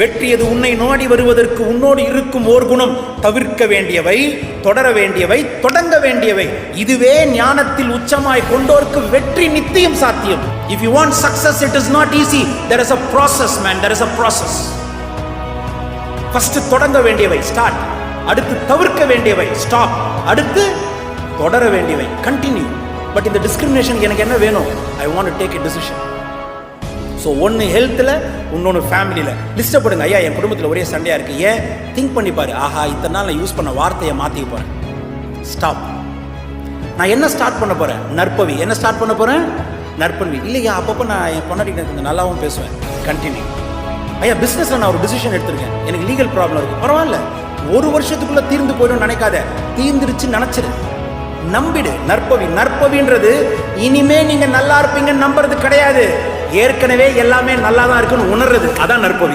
வெற்றியது உன்னை நாடி வருவதற்கு உன்னோடு இருக்கும் ஓர் குணம். தவிர்க்க வேண்டியவை தொடர வேண்டியவை தொடங்க வேண்டியவை. இதுவே ஞானத்தில் உச்சமாய் கொண்டோருக்கு வெற்றி நித்தியம் சாத்தியம். If you want success it is not easy there is a process man there is a process first தொடங்க வேண்டியவை. ஸ்டார்ட் அடுத்து தவிர்க்க வேண்டியவை. ஸ்டாப் அடுத்து தொடர வேண்டியவை. கண்டினியூ பட் இந்த டிஸ்கிரிமினேஷன் எனக்கு என்ன வேணும்? I want take a decision so ஒன்று ஹெல்த்தில் இன்னொன்று ஃபேமிலியில் லிஸ்ட்டை போடுங்க. ஐயா என் குடும்பத்தில் ஒரே சண்டையாக இருக்குது ஏன்? திங்க் பண்ணி பாரு. ஆஹா இத்தனை நாள் நான் யூஸ் பண்ண வார்த்தையை மாற்றிக்க போகிறேன் ஸ்டாப் நான் என்ன ஸ்டார்ட் பண்ண போகிறேன் நற்பவி. என்ன ஸ்டார்ட் பண்ண போகிறேன் நற்பவி இல்லையா அப்பப்போ நான் என் பொண்டாட்டி கொஞ்சம் நல்லாவும் பேசுவேன். கண்டினியூ ஐயா பிஸ்னஸில் நான் ஒரு டிசிஷன் எடுத்திருக்கேன். எனக்கு லீகல் ப்ராப்ளம் இருக்குது பரவாயில்ல. ஒரு வருஷத்துக்குள்ளே தீர்ந்து போயிடும் நினைக்காத. தீர்ந்துருச்சு நினச்சிரு. நம்பிடு. நற்பவி நற்பவின்றது. இனிமே நீங்க நல்லா இருப்பீங்கன்னு நம்புறது கிடையாது. ஏற்கனவே எல்லாமே நல்லா தான் இருக்குன்னு உணர்றது. அதான் நற்பவி.